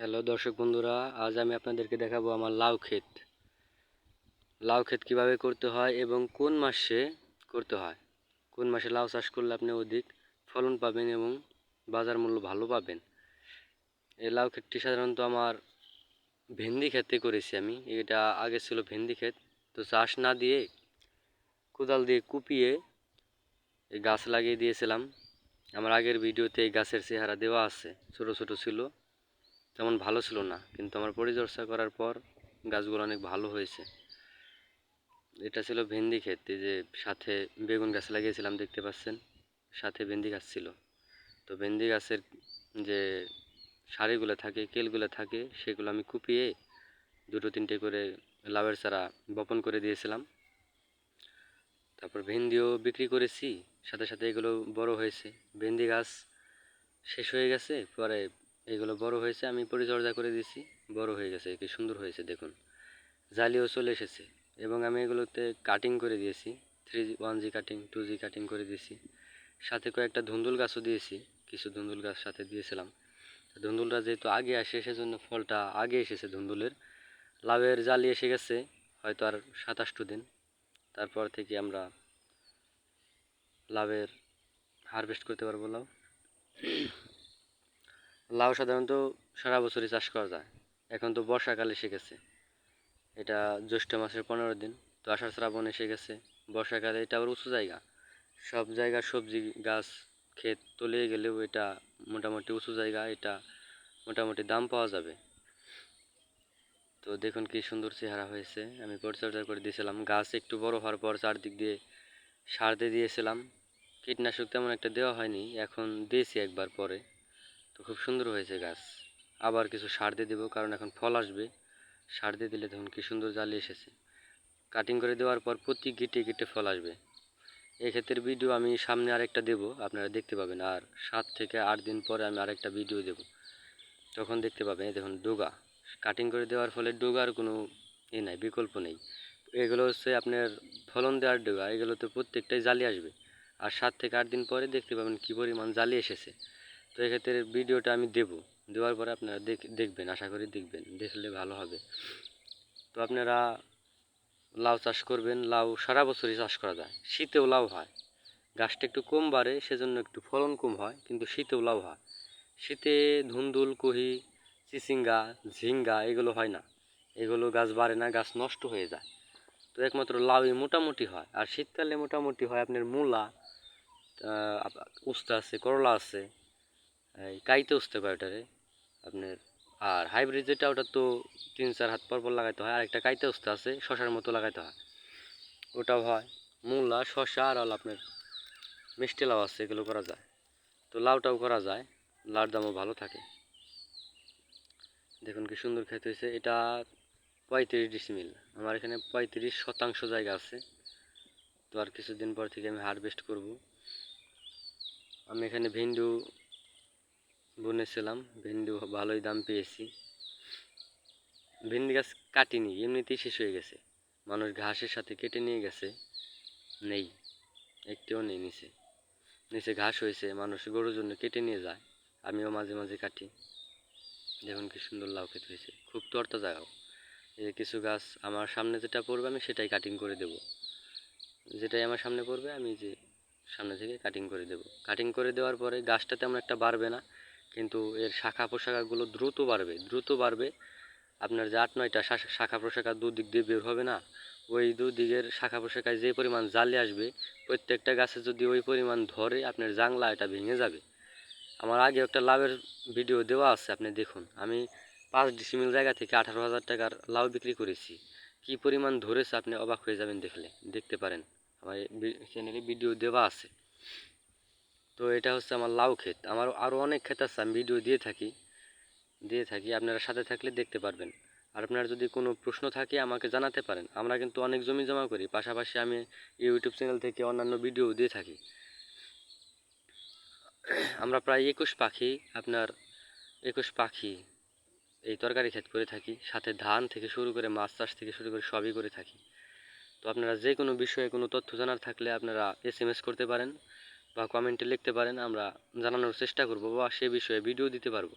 Hello দর্শক বন্ধুরা, আজ আমি আপনাদেরকে দেখাবো আমার লাউ ক্ষেত। লাউ ক্ষেত কীভাবে করতে হয় এবং কোন মাসে করতে হয়? কোন মাসে লাউ চাষ করলে আপনি অধিক ফলন পাবেন এবং বাজার মূল্য ভালো পাবেন? এই লাউ ক্ষেতটি সাধারণত আমার ভেন্দি ক্ষেতে করেছি আমি। এটা আগে ছিল ভেন্দি ক্ষেত। তো চাষ না দিয়ে কোদাল দিয়ে কুপিয়ে এই গাছ লাগিয়ে দিয়েছিলাম। আমার আগের ভিডিওতে এই গাছের চেহারা দেওয়া আছে, ছোট ছোট ছিল। তেমন ভালো ছিল না, কিন্তু আমার পরিচর্যা করার পর গাছগুলো অনেক ভালো হয়েছে। এটা ছিল ভেন্দি ক্ষেত যে সাথে বেগুন গাছ লাগিয়েছিলাম, দেখতে পাচ্ছেন? সাথে ভেন্দি গাছ ছিল। তো ভেন্দি গাছের যে সারিগুলো থাকে, কেলগুলো থাকে, সেগুলো আমি কুপিয়ে দুটো তিনটে করে লাভের চারা বপন করে দিয়েছিলাম। তারপর ভেন্দিও বিক্রি করেছি, সাথে সাথে এগুলো বড় হয়েছে। ভেন্দি গাছ শেষ হয়ে গেছে, পরে এগুলো বড় হয়েছে, আমি পরিচর্যা করে দিয়েছি বড় হয়ে গেছে, কি সুন্দর হয়েছে, দেখুন। জালিও চলে এসেছে এবং আমি এগুলোতে কাটিং করে দিয়েছি। Three G one G cutting two G cutting করে দিয়েছি। সাথে কয়েকটা ধুন্দুল গাছও দিয়েছি, কিছু ধুন্দুল গাছ সাথে দিয়েছিলাম। ধুন্দুলটা যেহেতু আগে আসে, সেজন্য ফলটা আগে এসেছে ধুন্দুলের। লাভের জালি এসে গেছে, হয়তো আর সাতাশটো দিন। তারপর থেকে আমরা লাভের হারভেস্ট করতে পারব লাভ লাউ সাধারণত সারা বছরই চাষ করা যায়। এখন তো বর্ষাকাল এসে গেছে এটা জ্যৈষ্ঠ মাসের পনেরো দিন, তো আষাঢ় শ্রাবণ এসে গেছে বর্ষাকালে এটা আবার উঁচু জায়গা। সব জায়গার সবজি, গাছ, ক্ষেত তলিয়ে গেলেও এটা মোটামুটি উঁচু জায়গা, এটা মোটামুটি দাম পাওয়া যাবে। তো দেখুন কি সুন্দর চেহারা হয়েছে। আমি পরিচর্যা করে দিয়েছিলাম। গাছ একটু বড় হওয়ার পর চারদিক দিয়ে সার দিয়ে দিয়েছিলাম। কীটনাশক তেমন একটা দেওয়া হয়নি। এখন দিয়েছি একবার পরে। তো খুব সুন্দর হয়েছে গাছ। আবার কিছু সার দিয়ে দেবো, কারণ এখন ফল আসবে। সার দিয়ে দিলে তখন কী সুন্দর জালি এসেছে। কাটিং করে দেওয়ার পর প্রতি গিটে গিটে ফল আসবে। এক্ষেত্রে ভিডিও আমি সামনে আরেকটা দেব, আপনারা দেখতে পাবেন। আর সাত থেকে আট দিন পরে আমি আরেকটা ভিডিও দেব। তখন দেখতে পাবেন, এই দেখুন ডোগা। কাটিং করে দেওয়ার ফলে ডোগার কোনো এ নাই, বিকল্প নেই। এগুলো হচ্ছে আপনার ফলন দেওয়ার ডোগা, এগুলোতে প্রত্যেকটাই জালি আসবে। আর সাত থেকে আট দিন পরে দেখতে পাবেন কী পরিমাণ জালি এসেছে। তো এক্ষেত্রে ভিডিওটা আমি দেব। দেওয়ার পরে আপনারা দেখ দেখবেন, আশা করি দেখবেন। দেখলে ভালো হবে। তো আপনারা লাউ চাষ করবেন। লাউ সারা বছরই চাষ করা যায়। শীতেও লাউ হয়। গাছটা একটু কম বাড়ে, সেজন্য একটু ফলন কম হয়, কিন্তু শীতেও লাউ হয়। শীতে ধুন্দুল, কহি, চিচিঙ্গা, ঝিঙ্গা এগুলো হয় না। এগুলো গাছ বাড়ে না, গাছ নষ্ট হয়ে যায়। তো একমাত্র লাউই মোটামুটি হয়। আর শীতকালে মোটামুটি হয় আপনার মূলা উস্তা আছে, করলা আছে। কাইতে উঠতে পারে ওটারে। আপনার, আর হাইব্রিড যেটা, ওটা তো তিন চার হাত পর পর লাগাইতে হয়। আর একটা কাইতে উস্তে আছে, শশার মতো লাগাইতে হয়। ওটাও হয়। মূলা, শশা আর হল আপনার মিষ্টি লাউ আছে, এগুলো করা যায়। তো লাউটাও করা যায়। লাউর দামও ভালো থাকে। দেখুন কি সুন্দর খেতে হয়েছে। এটা পঁয়ত্রিশ ডিসিমিল। আমার এখানে পঁয়ত্রিশ শতাংশ জায়গা আছে। তো আর কিছুদিন পর থেকে আমি হারভেস্ট করব। আমি এখানে ভেন্ডু বুনেছিলাম, ভেন্ডি ভালোই দাম পেয়েছি। ভেন্ডি গাছ কাটিনি, এমনিতেই শেষ হয়ে গেছে। মানুষ ঘাসের সাথে কেটে নিয়ে গেছে, নেই, একটিও নেই নিচে। নিচে ঘাস হয়েছে, মানুষ গরুর জন্য কেটে নিয়ে যায়, আমিও মাঝে মাঝে কাটি। দেখুন কি সুন্দর লাউ খেতে হয়েছে, খুব তরতা জায়গাও। এই কিছু গাছ আমার সামনে যেটা পড়বে, আমি সেটাই কাটিং করে দেব। যেটাই আমার সামনে পড়বে, আমি যে সামনে থেকে কাটিং করে দেব। কাটিং করে দেওয়ার পরে গাছটা তেমন একটা বাড়বে না কিন্তু এর শাখা প্রশাখাগুলো দ্রুত বাড়বে দ্রুত বাড়বে। আপনার যে আট, নয়টা শাখা প্রশাখা দুদিক দিয়ে বের হবে না। ওই দুদিকের শাখা প্রশাখায় যে পরিমাণ জালে আসবে, প্রত্যেকটা গাছে যদি ওই পরিমাণ ধরে, আপনার জাংলা এটা ভেঙে যাবে। আমার আগে একটা লাভের ভিডিও দেওয়া আছে, আপনি দেখুন। আমি পাঁচ ডিসিমিল জায়গা থেকে আঠারো হাজার টাকার লাউ বিক্রি করেছি। কি পরিমাণ ধরেছে, আপনি অবাক হয়ে যাবেন দেখলে, দেখতে পারেন। আমার চ্যানেলে ভিডিও দেওয়া আছে। তো এটা হচ্ছে আমার লাউ ক্ষেত। আমার আরও অনেক ক্ষেত আছে, আমি ভিডিও দিয়ে থাকি। দিয়ে থাকি, আপনারা সাথে থাকলে দেখতে পারবেন। আর আপনার যদি কোনো প্রশ্ন থাকে, আমাকে জানাতে পারেন। আমরা কিন্তু অনেক জমি জমা করি, পাশাপাশি আমি ইউটিউব চ্যানেল থেকে অন্যান্য ভিডিও দিয়ে থাকি। আমরা প্রায় একুশ পাখি, আপনার একুশ পাখি এই তরকারি ক্ষেত করে থাকি। সাথে ধান থেকে শুরু করে মাছ চাষ থেকে শুরু করে সবই করে থাকি। তো আপনারা যে কোনো বিষয়ে কোনো তথ্য জানার থাকলে আপনারা এস করতে পারেন। বা কমেন্টে লিখতে পারেন আমরা জানানোর চেষ্টা করব বা সে বিষয়ে ভিডিও দিতে পারব।